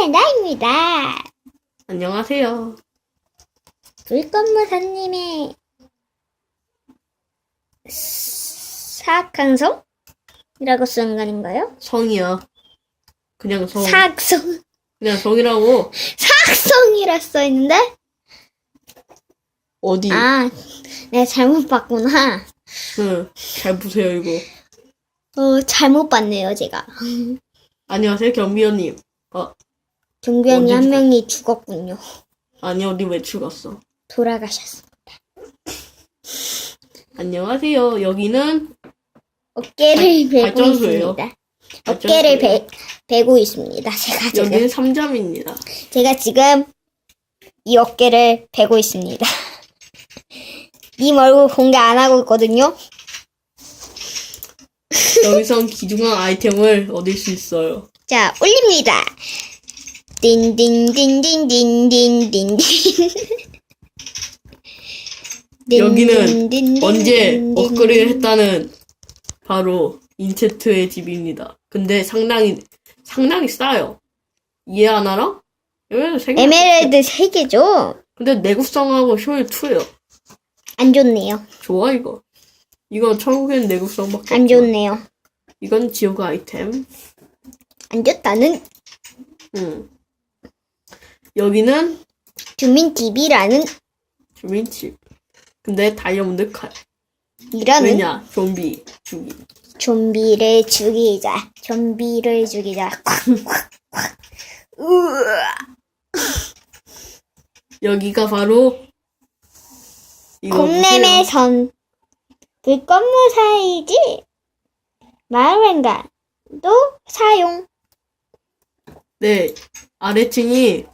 팬다입니다. 안녕하세요. 불꽃무사님의 사악한성이라고 쓰는 거 아닌가요? 성이야. 그냥 성. 사악성, 그냥 성이라고. 사악성이라 써 있는데? 어디? 아, 내가 잘못 봤구나. 응. 잘 보세요, 이거. 어, 잘못 봤네요, 제가. 안녕하세요, 경비원님. 어, 경비원이 한 명이 죽었군요. 아니, 어디 왜 죽었어? 돌아가셨어. 안녕하세요. 여기는 어깨를 베고 발전소예요. 있습니다. 어깨를 베, 베고 있습니다. 제가 지금. 여기는 3점입니다. 제가 지금 이 어깨를 베고 있습니다. 님 얼굴 공개 안 하고 있거든요. 여기선 귀중한 아이템을 얻을 수 있어요. 자, 올립니다. 딘딘딘딘딘딘딘딘. 여기는 언제 업그레이드 했다는 바로 인체트의 집입니다. 근데 상당히 상당히 싸요. 이해 안 알아? 개. 에메랄드 3개죠? 근데 내구성하고 효율 2예요. 안 좋네요. 좋아 이거. 이건 천국엔 내구성밖에 안. 좋네요. 이건 지옥 아이템. 안 좋다는 응. 여기는 주민TV라는 주민집. 근데 다이아몬드 칼. 이라는 왜냐? 좀비 죽이. 좀비를 죽이자. 좀비를 죽이자. 콱콱콱. 여기가 바로 이거 보세요. 공nem의선 불꽃무사이지 마을wen가도 사용 네, 아래층이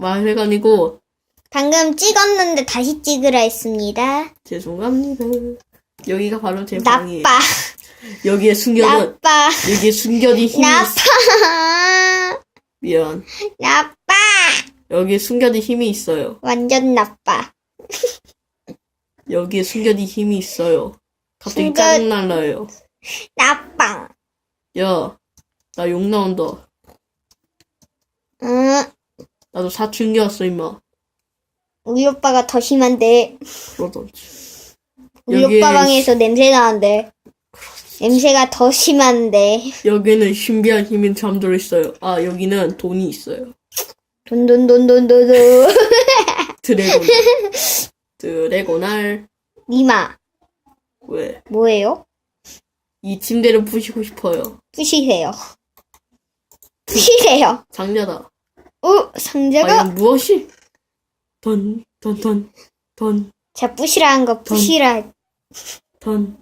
마을회관이고 방금 찍었는데 다시 찍으라 했습니다 죄송합니다. 여기가 바로 제 방이에요. 나빠 여기에 숨겨둔 나빠 여기에 숨겨진 힘이 있... 나빠 미안. 나빠 여기에 숨겨진 힘이 있어요. 완전 나빠 여기에 숨겨진 힘이 있어요. 갑자기 숨겨- 짜증날라요. 나빠 야, 나 욕 나온다. 응 나도 사춘기였어 임마. 우리 오빠가 더 심한데 그러던지. 우리 여기에 오빠 방에서 냄새 나는데 냄새가 더 심한데 여기는 신비한 힘이 잠들어 있어요. 아 여기는 돈이 있어요. 돈 돈 돈 돈 돈돈 드래곤. 드래곤알. 니마 왜? 뭐예요? 이 침대를 부시고 싶어요. 부시세요. 부시세요. 상자다. 어, 상자가 과연 무엇이? 던, 던, 던, 던, 자 부시라는 거 부시라 던,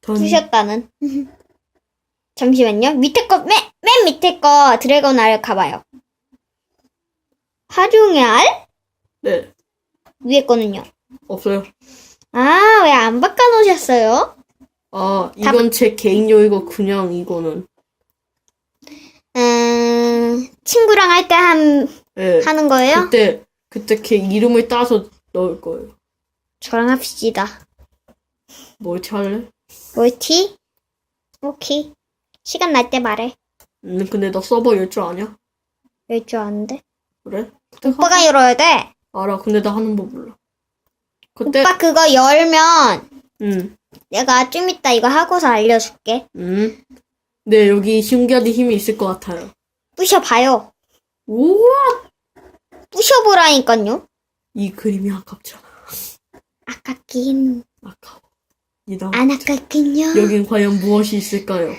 던. 부셨다는. 잠시만요. 밑에 거, 맨, 맨 밑에 거 드래곤 알 가봐요. 화룡의 알? 네, 위에 거는요. 없어요. 아, 왜 안 바꿔놓으셨어요? 아, 이건 제 개인용이고 그냥 이거는. 음, 친구랑 할 때 한, 예. 하는 거예요? 그때, 그때 걔 이름을 따서 넣을 거예요. 저랑 합시다. 멀티 할래? 멀티? 오케이. 시간 날 때 말해. 음, 근데 너 서버 열 줄 아냐? 열 줄 아는데? 그래? 그때 오빠가 열어야 돼. 하- 알아. 근데 나 하는 법 몰라. 그때, 오빠 그거 열면 음, 내가 좀 이따 이거 하고서 알려줄게. 음. 네, 여기 신기한 힘이 있을 것 같아요. 부셔봐요. 우와! 부셔보라니까요. 이 그림이 아깝잖아. 아깝긴 아까워. 안 아깝긴요. 여긴 과연 무엇이 있을까요?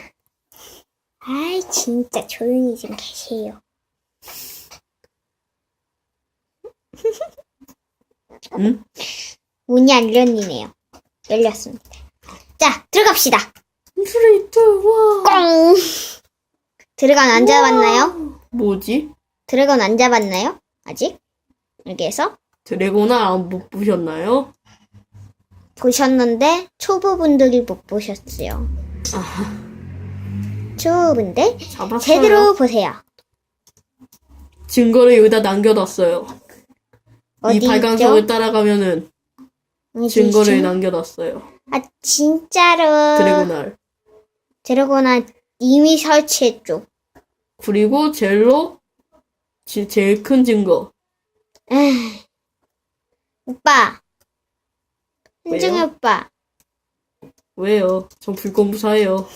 아이 진짜 조용히 좀 계세요. 응? 문이 안 열리네요. 열렸습니다. 자 들어갑시다. 스트레이트, 와. 꽁. 드래곤 안 잡았나요? 뭐지? 드래곤 안 잡았나요? 아직? 여기에서 드래곤아 못 보셨나요? 보셨는데 초보분들이 못 보셨어요. 아, 초보분들 잡았어요. 제대로 보세요. 증거를 여기다 남겨놨어요. 어디 이 발광석을 있죠? 따라가면은 어디 증거를 있죠? 남겨놨어요. 아 진짜로 드래곤알. 드래곤아 이미 설치했죠. 그리고 젤로 제, 제일 큰 증거. 에휴. 오빠. 현중이 왜요? 오빠. 왜요? 전 불공무사예요.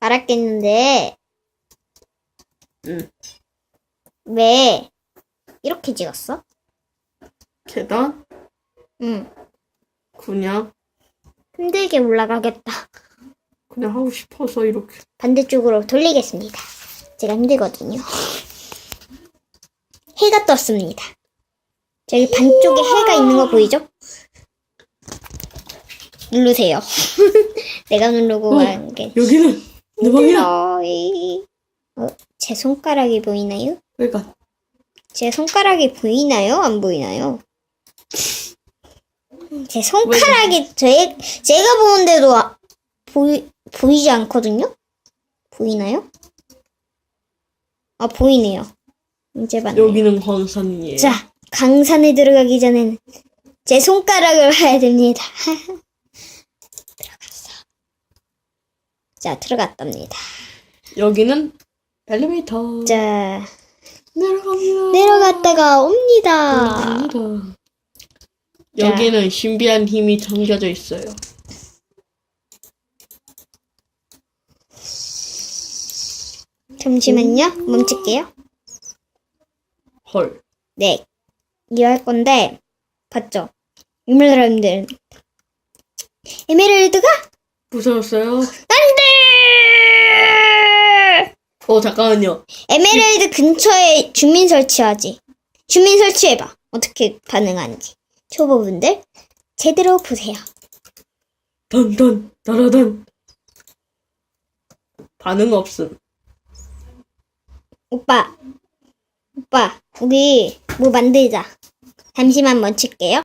말았겠는데. 응. 왜 이렇게 찍었어? 계단? 응. 그냥, 힘들게 올라가겠다. 그냥 하고 싶어서 이렇게. 반대쪽으로 돌리겠습니다. 제가 힘들거든요. 해가 떴습니다. 저기 반쪽에 해가 있는 거 보이죠? 누르세요. 내가 누르고 어. 가는 게. 여기는 내 방이야! 힘들어이. 어, 제 손가락이 보이나요? 그러니까, 제 손가락이 보이나요? 안 보이나요? 제 손가락이 제, 제가 보는데도 아- 보이, 보이지 않거든요? 보이나요? 아, 보이네요. 이제 봤네. 여기는 광산이에요. 자, 강산에 들어가기 전엔 제 손가락을 봐야 됩니다. 들어갔어. 자, 들어갔답니다. 여기는 엘리베이터. 자, 내려갑니다. 내려갔다가 옵니다. 여기는 신비한 힘이 담겨져 있어요. 잠시만요. 멈출게요. 헐. 네. 이거 할 건데, 봤죠? 에메랄드. 에메랄드가? 무서웠어요? 안 돼! 어, 잠깐만요. 에메랄드 근처에 주민 설치하지. 주민 설치해봐. 어떻게 반응하는지. 초보분들, 제대로 보세요. 던던, 따라던. 반응 없음. 오빠, 오빠, 우리 뭐 만들자. 잠시만 멈출게요.